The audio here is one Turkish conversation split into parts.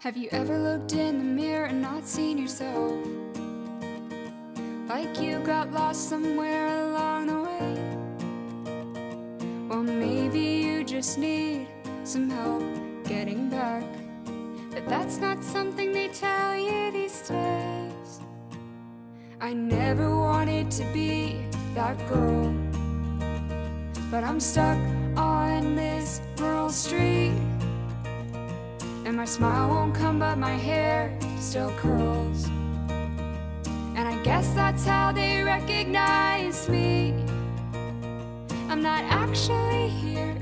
Have you ever looked in the mirror and not seen yourself? Like you got lost somewhere along the way. Well, maybe you just need some help getting back. But that's not something they tell you these days. I never wanted to be that girl. But I'm stuck on this rural street. And my smile won't come, but my hair still curls. And I guess that's how they recognize me. I'm not actually here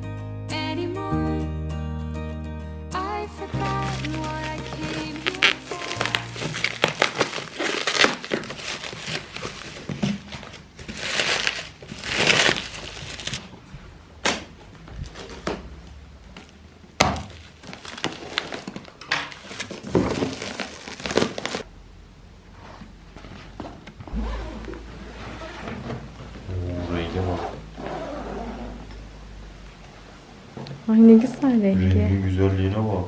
Ay ne güzel rengi. Rengin güzelliğine bak.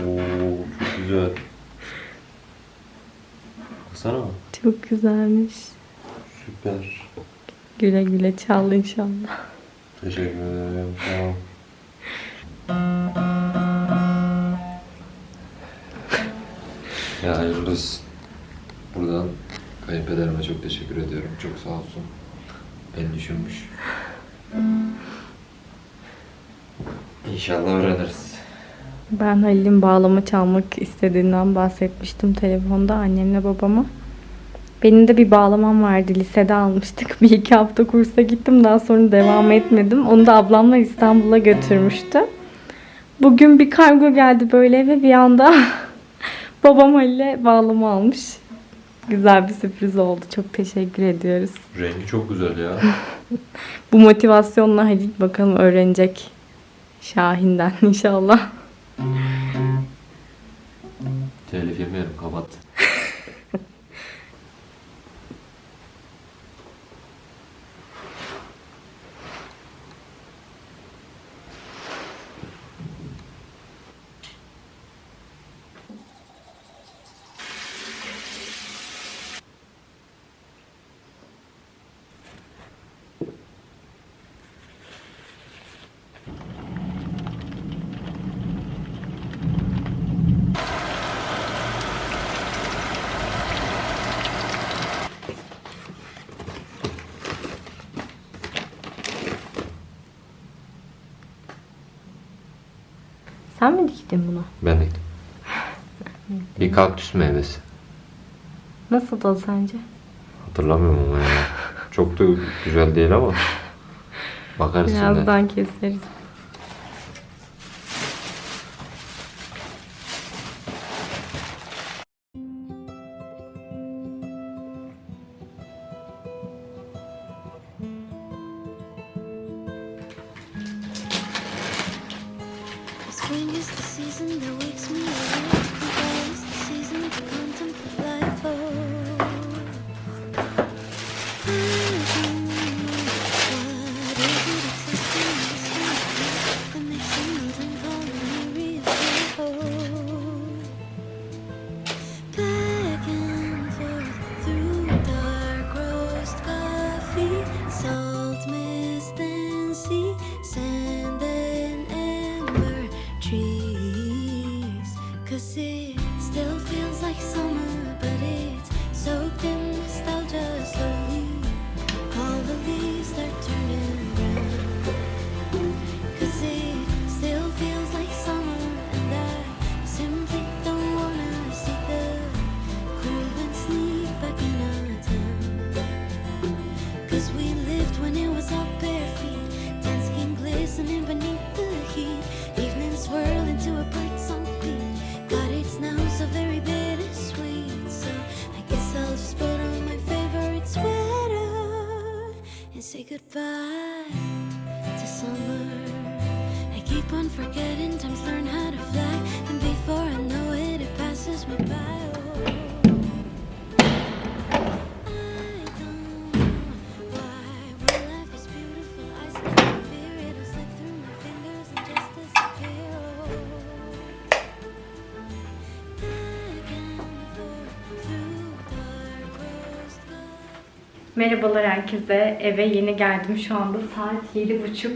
Oo, çok güzel. Baksana. Çok güzelmiş. Süper. Güle güle çal inşallah. Teşekkür ederim. Tamam. Ya Yıldız, buradan kayınpederime çok teşekkür ediyorum. Çok sağ olsun. Beni düşünmüş. İnşallah öğreniriz. Ben Halil'in bağlama çalmak istediğinden bahsetmiştim telefonda annemle babama. Benim de bir bağlamam vardı. Lisede almıştık. Bir iki hafta kursa gittim. Daha sonra devam etmedim. Onu da ablamla İstanbul'a götürmüştü. Bugün bir kargo geldi böyle ve bir anda babam Halil'e bağlama almış. Güzel bir sürpriz oldu. Çok teşekkür ediyoruz. Rengi çok güzel ya. Bu motivasyonla Halil bakalım öğrenecek. Şahin'den inşallah. Telif yemeyelim, kapat. Sen mi diktin bunu? Ben de. Bir kaktüs meyvesi. Nasıl da sence? Hatırlamıyorum ama ya. Çok da güzel değil ama. Bakarız şimdi. Birazdan keseriz. Spring is the season that wakes me. And fall is the season to contemplate Merhabalar herkese. Eve yeni geldim şu anda. Saat 7.30.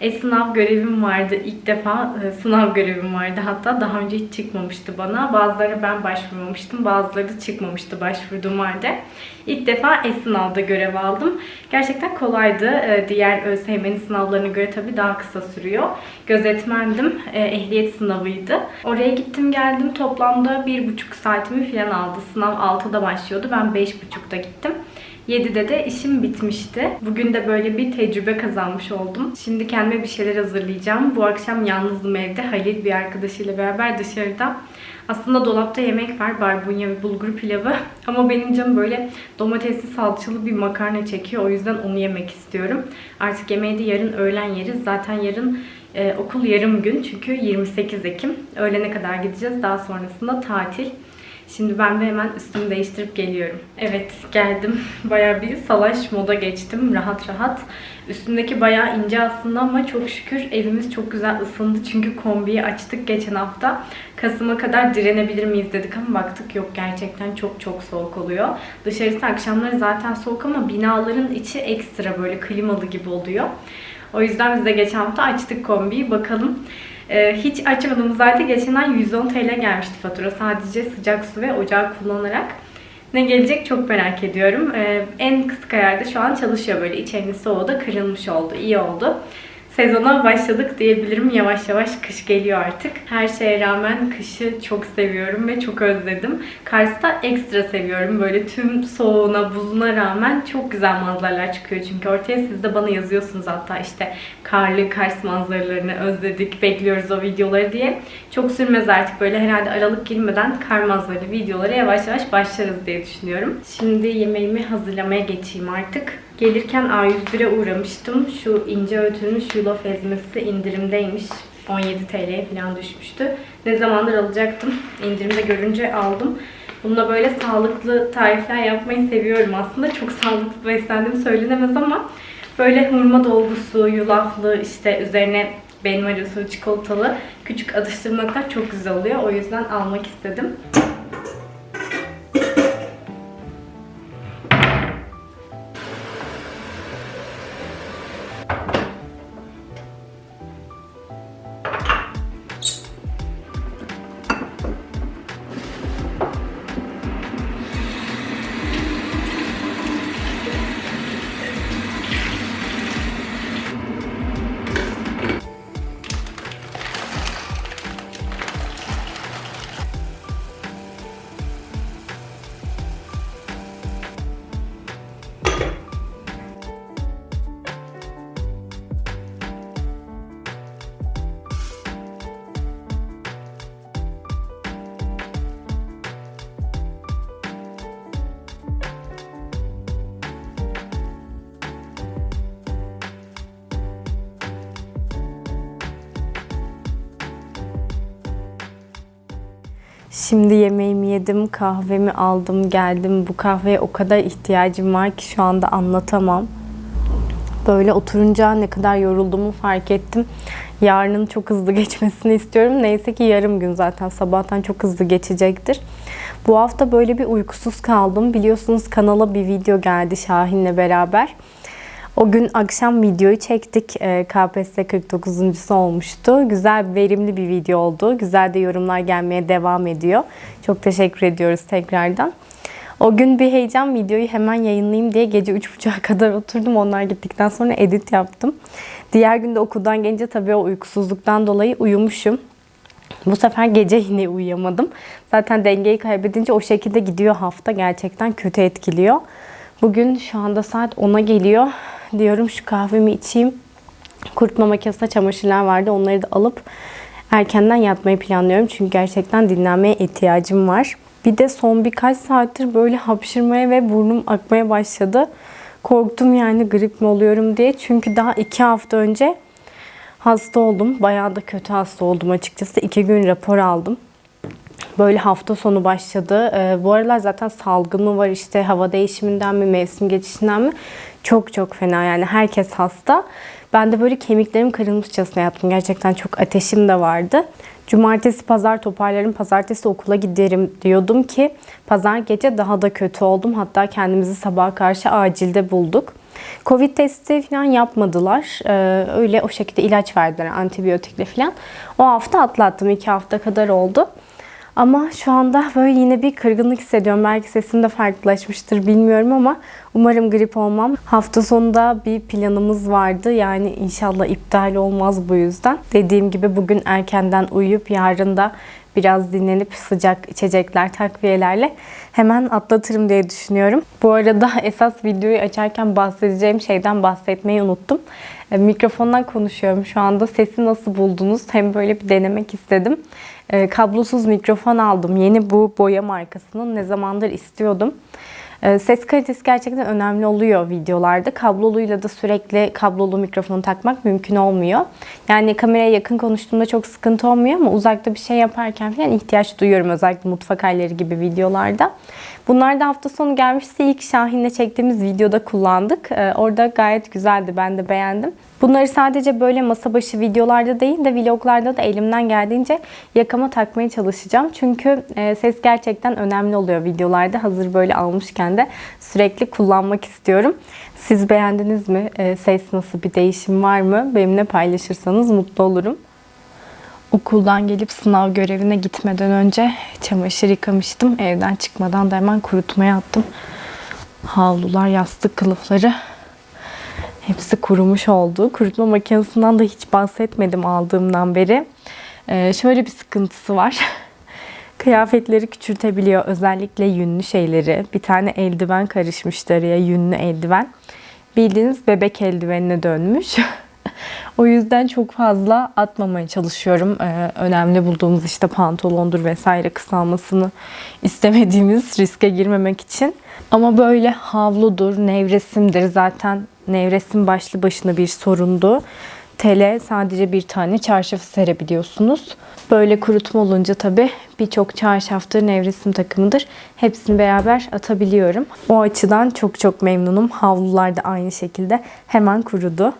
E, sınav görevim vardı. İlk defa e, sınav görevim vardı. Hatta daha önce hiç çıkmamıştı bana. Bazıları ben başvurmamıştım. Bazıları çıkmamıştı başvurduğum halde. İlk defa e-sınavda görev aldım. Gerçekten kolaydı. E, diğer ÖSYM'nin sınavlarına göre tabii daha kısa sürüyor. Gözetmendim. E, ehliyet sınavıydı. Oraya gittim geldim. Toplamda bir buçuk saatimi falan aldı. Sınav 6'da başlıyordu. Ben 5.30'da gittim. 7'de de işim bitmişti. Bugün de böyle bir tecrübe kazanmış oldum. Şimdi kendime bir şeyler hazırlayacağım. Bu akşam yalnızdım evde. Halil bir arkadaşıyla beraber dışarıda. Aslında dolapta yemek var. Barbunya ve bulgur pilavı. Ama benim canım böyle domatesli salçalı bir makarna çekiyor. O yüzden onu yemek istiyorum. Artık yemeği de yarın öğlen yeriz. Zaten yarın e, okul yarım gün. Çünkü 28 Ekim. Öğlene kadar gideceğiz. Daha sonrasında tatil. Şimdi ben de hemen üstümü değiştirip geliyorum. Evet geldim. Bayağı bir salaş moda geçtim. Rahat rahat. Üstümdeki bayağı ince aslında ama çok şükür evimiz çok güzel ısındı. Çünkü kombiyi açtık geçen hafta. Kasım'a kadar direnebilir miyiz dedik ama baktık yok gerçekten çok çok soğuk oluyor. Dışarısı akşamları zaten soğuk ama binaların içi ekstra böyle klimalı gibi oluyor. O yüzden biz de geçen hafta açtık kombiyi. Bakalım ee, hiç açmadım zaten. Geçen ay 110 TL gelmişti fatura. Sadece sıcak su ve ocağı kullanarak. Ne gelecek çok merak ediyorum. Ee, en kısık ayarda şu an çalışıyor böyle. İçerinin soğuğu da kırılmış oldu. iyi oldu. Sezona başladık diyebilirim. Yavaş yavaş kış geliyor artık. Her şeye rağmen kışı çok seviyorum ve çok özledim. Kars'ta ekstra seviyorum. Böyle tüm soğuğuna, buzuna rağmen çok güzel manzaralar çıkıyor. Çünkü ortaya siz de bana yazıyorsunuz hatta işte karlı Kars manzaralarını özledik, bekliyoruz o videoları diye. Çok sürmez artık böyle herhalde Aralık girmeden kar manzaralı videolara yavaş yavaş başlarız diye düşünüyorum. Şimdi yemeğimi hazırlamaya geçeyim artık. Gelirken A101'e uğramıştım. Şu ince öğütülmüş yulaf ezmesi indirimdeymiş. 17 TL'ye falan düşmüştü. Ne zamandır alacaktım. İndirimde görünce aldım. Bununla böyle sağlıklı tarifler yapmayı seviyorum aslında. Çok sağlıklı beslendiğim söylenemez ama böyle hurma dolgusu, yulaflı, işte üzerine benmari çikolatalı küçük atıştırmalıklar çok güzel oluyor. O yüzden almak istedim. Şimdi yemeğimi yedim, kahvemi aldım, geldim. Bu kahveye o kadar ihtiyacım var ki şu anda anlatamam. Böyle oturunca ne kadar yorulduğumu fark ettim. Yarının çok hızlı geçmesini istiyorum. Neyse ki yarım gün zaten sabahtan çok hızlı geçecektir. Bu hafta böyle bir uykusuz kaldım. Biliyorsunuz kanala bir video geldi Şahin'le beraber. O gün akşam videoyu çektik. Ee, KPSS 49.sü olmuştu. Güzel, verimli bir video oldu. Güzel de yorumlar gelmeye devam ediyor. Çok teşekkür ediyoruz tekrardan. O gün bir heyecan videoyu hemen yayınlayayım diye gece 3.30'a kadar oturdum. Onlar gittikten sonra edit yaptım. Diğer günde okuldan gelince tabii o uykusuzluktan dolayı uyumuşum. Bu sefer gece yine uyuyamadım. Zaten dengeyi kaybedince o şekilde gidiyor hafta. Gerçekten kötü etkiliyor. Bugün şu anda saat 10'a geliyor. Diyorum şu kahvemi içeyim. Kurutma makinesinde çamaşırlar vardı. Onları da alıp erkenden yatmayı planlıyorum. Çünkü gerçekten dinlenmeye ihtiyacım var. Bir de son birkaç saattir böyle hapşırmaya ve burnum akmaya başladı. Korktum yani grip mi oluyorum diye. Çünkü daha iki hafta önce hasta oldum. Bayağı da kötü hasta oldum açıkçası. İki gün rapor aldım. Böyle hafta sonu başladı. Ee, bu aralar zaten salgın mı var işte hava değişiminden mi mevsim geçişinden mi çok çok fena yani herkes hasta. Ben de böyle kemiklerim kırılmışçasına yattım. Gerçekten çok ateşim de vardı. Cumartesi pazar toparlarım, pazartesi okula giderim diyordum ki pazar gece daha da kötü oldum. Hatta kendimizi sabaha karşı acilde bulduk. Covid testi falan yapmadılar. Ee, öyle o şekilde ilaç verdiler antibiyotikle falan. O hafta atlattım. iki hafta kadar oldu. Ama şu anda böyle yine bir kırgınlık hissediyorum. Belki sesim de farklılaşmıştır bilmiyorum ama umarım grip olmam. Hafta sonunda bir planımız vardı. Yani inşallah iptal olmaz bu yüzden. Dediğim gibi bugün erkenden uyuyup yarın da biraz dinlenip sıcak içecekler, takviyelerle hemen atlatırım diye düşünüyorum. Bu arada esas videoyu açarken bahsedeceğim şeyden bahsetmeyi unuttum. E, Mikrofondan konuşuyorum şu anda. Sesi nasıl buldunuz? Hem böyle bir denemek istedim. E, Kablosuz mikrofon aldım. Yeni bu boya markasının ne zamandır istiyordum. E, Ses kalitesi gerçekten önemli oluyor videolarda. Kabloluyla da sürekli kablolu mikrofonu takmak mümkün olmuyor. Yani kameraya yakın konuştuğumda çok sıkıntı olmuyor ama uzakta bir şey yaparken falan ihtiyaç duyuyorum. Özellikle mutfak halleri gibi videolarda. Bunlar da hafta sonu gelmişti. İlk Şahin'le çektiğimiz videoda kullandık. E, Orada gayet güzeldi. Ben de beğendim. Bunları sadece böyle masa başı videolarda değil de vloglarda da elimden geldiğince yakama takmaya çalışacağım. Çünkü e, ses gerçekten önemli oluyor videolarda. Hazır böyle almışken de sürekli kullanmak istiyorum. Siz beğendiniz mi? E, Ses nasıl bir değişim var mı? Benimle paylaşırsanız mutlu olurum. Okuldan gelip sınav görevine gitmeden önce çamaşır yıkamıştım. Evden çıkmadan da hemen kurutmaya attım. Havlular, yastık kılıfları hepsi kurumuş oldu. Kurutma makinesinden de hiç bahsetmedim aldığımdan beri. Ee, şöyle bir sıkıntısı var. Kıyafetleri küçültebiliyor. Özellikle yünlü şeyleri. Bir tane eldiven karışmıştı araya. Yünlü eldiven. Bildiğiniz bebek eldivenine dönmüş. o yüzden çok fazla atmamaya çalışıyorum. Ee, önemli bulduğumuz işte pantolondur vesaire kısalmasını istemediğimiz riske girmemek için. Ama böyle havludur, nevresimdir zaten nevresim başlı başına bir sorundu. Tele sadece bir tane çarşafı serebiliyorsunuz. Böyle kurutma olunca tabii birçok çarşaftır, nevresim takımıdır. Hepsini beraber atabiliyorum. O açıdan çok çok memnunum. Havlular da aynı şekilde hemen kurudu.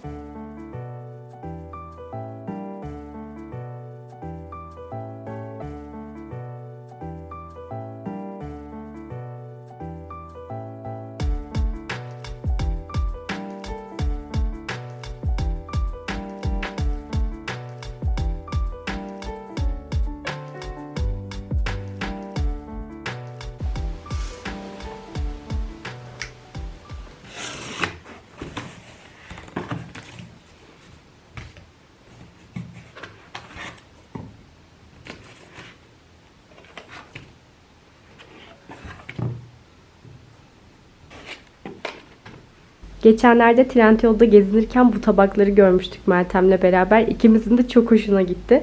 Geçenlerde Trendyol'da gezinirken bu tabakları görmüştük Meltem'le beraber. İkimizin de çok hoşuna gitti.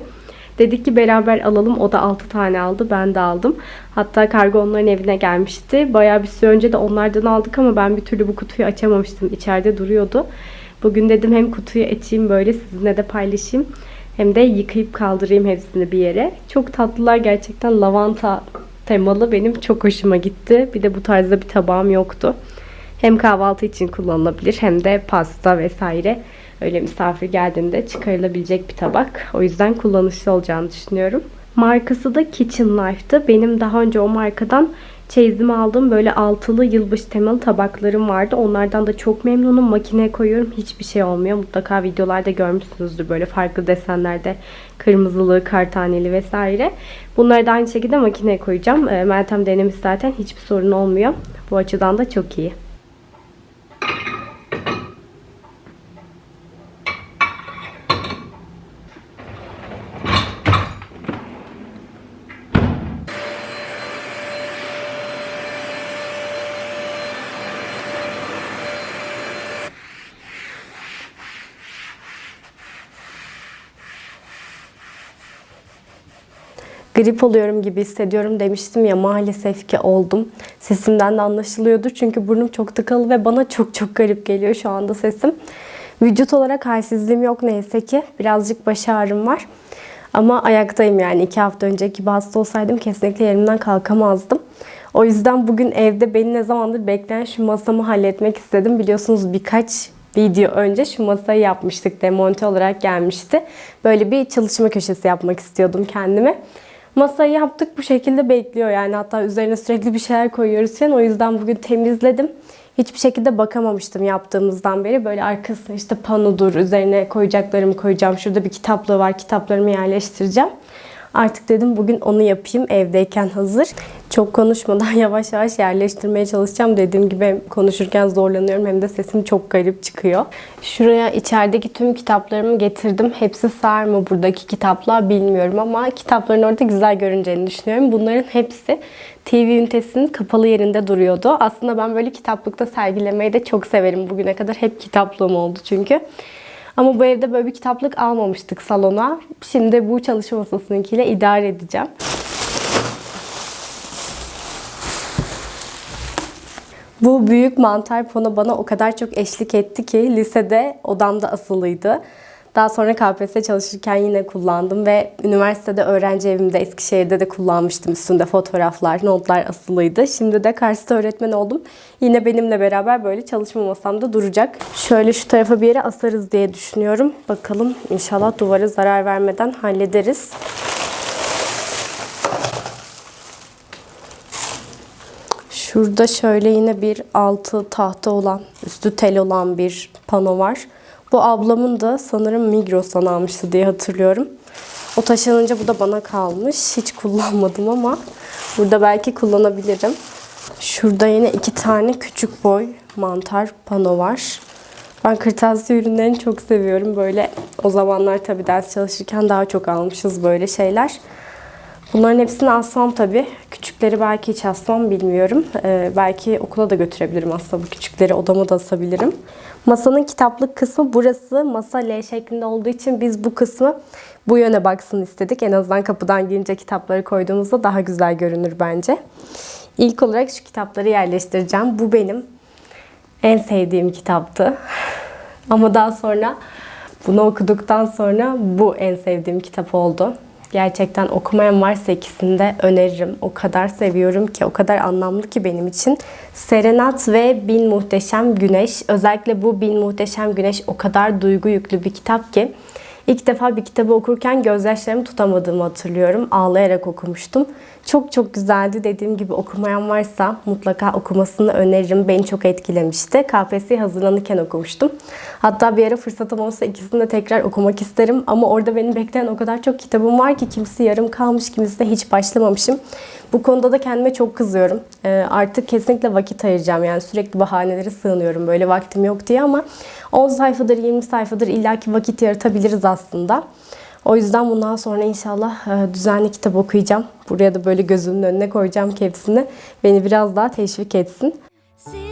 Dedik ki beraber alalım. O da 6 tane aldı. Ben de aldım. Hatta kargo onların evine gelmişti. Bayağı bir süre önce de onlardan aldık ama ben bir türlü bu kutuyu açamamıştım. İçeride duruyordu. Bugün dedim hem kutuyu açayım böyle sizinle de paylaşayım. Hem de yıkayıp kaldırayım hepsini bir yere. Çok tatlılar gerçekten lavanta temalı. Benim çok hoşuma gitti. Bir de bu tarzda bir tabağım yoktu. Hem kahvaltı için kullanılabilir hem de pasta vesaire öyle misafir geldiğinde çıkarılabilecek bir tabak. O yüzden kullanışlı olacağını düşünüyorum. Markası da Kitchen Life'tı. Benim daha önce o markadan çeyizimi aldığım böyle altılı yılbaşı temalı tabaklarım vardı. Onlardan da çok memnunum. Makineye koyuyorum. Hiçbir şey olmuyor. Mutlaka videolarda görmüşsünüzdür böyle farklı desenlerde. Kırmızılı, kartaneli vesaire. Bunları da aynı şekilde makineye koyacağım. E, Meltem denemiş zaten. Hiçbir sorun olmuyor. Bu açıdan da çok iyi. Grip oluyorum gibi hissediyorum demiştim ya maalesef ki oldum. Sesimden de anlaşılıyordur çünkü burnum çok tıkalı ve bana çok çok garip geliyor şu anda sesim. Vücut olarak halsizliğim yok neyse ki. Birazcık baş ağrım var. Ama ayaktayım yani. iki hafta önceki hasta olsaydım kesinlikle yerimden kalkamazdım. O yüzden bugün evde beni ne zamandır bekleyen şu masamı halletmek istedim. Biliyorsunuz birkaç video önce şu masayı yapmıştık. Demonte olarak gelmişti. Böyle bir çalışma köşesi yapmak istiyordum kendime. Masayı yaptık bu şekilde bekliyor yani hatta üzerine sürekli bir şeyler koyuyoruz falan. O yüzden bugün temizledim. Hiçbir şekilde bakamamıştım yaptığımızdan beri. Böyle arkasına işte panodur, üzerine koyacaklarımı koyacağım. Şurada bir kitaplığı var, kitaplarımı yerleştireceğim. Artık dedim bugün onu yapayım evdeyken hazır. Çok konuşmadan yavaş yavaş yerleştirmeye çalışacağım. Dediğim gibi hem konuşurken zorlanıyorum hem de sesim çok garip çıkıyor. Şuraya içerideki tüm kitaplarımı getirdim. Hepsi sığar mı buradaki kitaplar bilmiyorum ama kitapların orada güzel görüneceğini düşünüyorum. Bunların hepsi TV ünitesinin kapalı yerinde duruyordu. Aslında ben böyle kitaplıkta sergilemeyi de çok severim. Bugüne kadar hep kitaplığım oldu çünkü. Ama bu evde böyle bir kitaplık almamıştık salona. Şimdi bu çalışma masasınınkiyle idare edeceğim. Bu büyük mantar pano bana o kadar çok eşlik etti ki lisede odamda asılıydı. Daha sonra KPSS çalışırken yine kullandım ve üniversitede öğrenci evimde Eskişehir'de de kullanmıştım. Üstünde fotoğraflar, notlar asılıydı. Şimdi de karşıda öğretmen oldum. Yine benimle beraber böyle çalışma masamda duracak. Şöyle şu tarafa bir yere asarız diye düşünüyorum. Bakalım inşallah duvara zarar vermeden hallederiz. Şurada şöyle yine bir altı tahta olan, üstü tel olan bir pano var. Bu ablamın da sanırım Migros'tan almıştı diye hatırlıyorum. O taşınınca bu da bana kalmış. Hiç kullanmadım ama burada belki kullanabilirim. Şurada yine iki tane küçük boy mantar pano var. Ben kırtasiye ürünlerini çok seviyorum. Böyle o zamanlar tabii ders çalışırken daha çok almışız böyle şeyler. Bunların hepsini alsam tabii. Küçükleri belki hiç alsam bilmiyorum. Ee, belki okula da götürebilirim aslında bu küçükleri. Odama da asabilirim. Masanın kitaplık kısmı burası. Masa L şeklinde olduğu için biz bu kısmı bu yöne baksın istedik. En azından kapıdan girince kitapları koyduğumuzda daha güzel görünür bence. İlk olarak şu kitapları yerleştireceğim. Bu benim en sevdiğim kitaptı. Ama daha sonra bunu okuduktan sonra bu en sevdiğim kitap oldu. Gerçekten okumayan varsa ikisini de öneririm. O kadar seviyorum ki, o kadar anlamlı ki benim için. Serenat ve Bin Muhteşem Güneş. Özellikle bu Bin Muhteşem Güneş o kadar duygu yüklü bir kitap ki. İlk defa bir kitabı okurken gözyaşlarımı tutamadığımı hatırlıyorum. Ağlayarak okumuştum. Çok çok güzeldi. Dediğim gibi okumayan varsa mutlaka okumasını öneririm. Beni çok etkilemişti. KPSS'ye hazırlanırken okumuştum. Hatta bir ara fırsatım olsa ikisini de tekrar okumak isterim. Ama orada beni bekleyen o kadar çok kitabım var ki kimisi yarım kalmış, kimisi de hiç başlamamışım. Bu konuda da kendime çok kızıyorum. Ee, artık kesinlikle vakit ayıracağım. Yani sürekli bahanelere sığınıyorum. Böyle vaktim yok diye ama 10 sayfadır, 20 sayfadır illaki vakit yaratabiliriz aslında. O yüzden bundan sonra inşallah e, düzenli kitap okuyacağım. Buraya da böyle gözümün önüne koyacağım ki hepsini. Beni biraz daha teşvik etsin. Seasons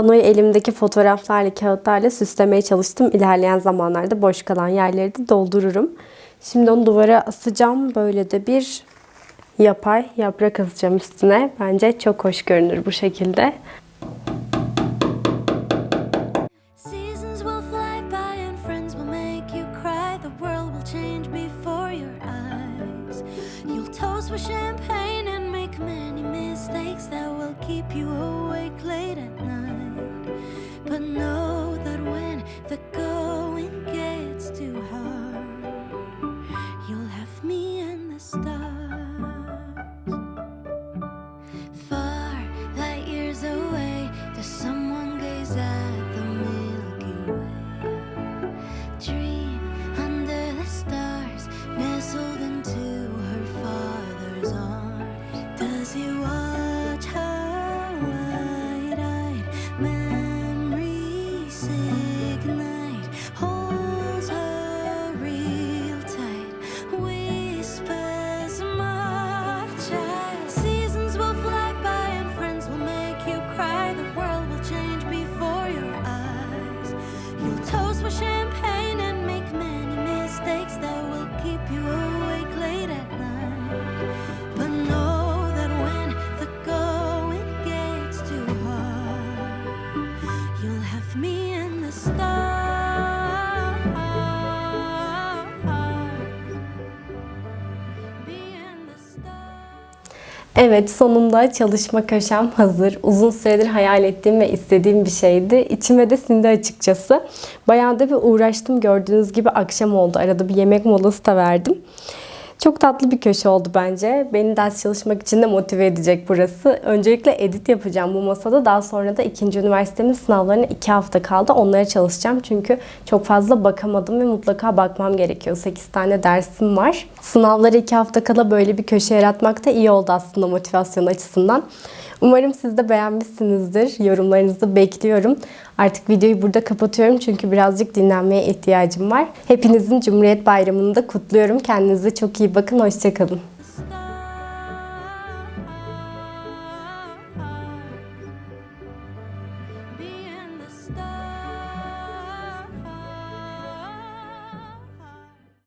Panoyu elimdeki fotoğraflarla, kağıtlarla süslemeye çalıştım. İlerleyen zamanlarda boş kalan yerleri de doldururum. Şimdi onu duvara asacağım. Böyle de bir yapay yaprak asacağım üstüne. Bence çok hoş görünür bu şekilde. You awake the good. Evet sonunda çalışma köşem hazır. Uzun süredir hayal ettiğim ve istediğim bir şeydi. İçime de sindi açıkçası. Bayağı da bir uğraştım. Gördüğünüz gibi akşam oldu. Arada bir yemek molası da verdim. Çok tatlı bir köşe oldu bence. Beni ders çalışmak için de motive edecek burası. Öncelikle edit yapacağım bu masada. Daha sonra da ikinci üniversitemin sınavlarına iki hafta kaldı. Onlara çalışacağım. Çünkü çok fazla bakamadım ve mutlaka bakmam gerekiyor. 8 tane dersim var. Sınavlara iki hafta kala böyle bir köşe yaratmak da iyi oldu aslında motivasyon açısından. Umarım siz de beğenmişsinizdir. Yorumlarınızı bekliyorum. Artık videoyu burada kapatıyorum çünkü birazcık dinlenmeye ihtiyacım var. Hepinizin Cumhuriyet Bayramı'nı da kutluyorum. Kendinize çok iyi bakın. Hoşçakalın.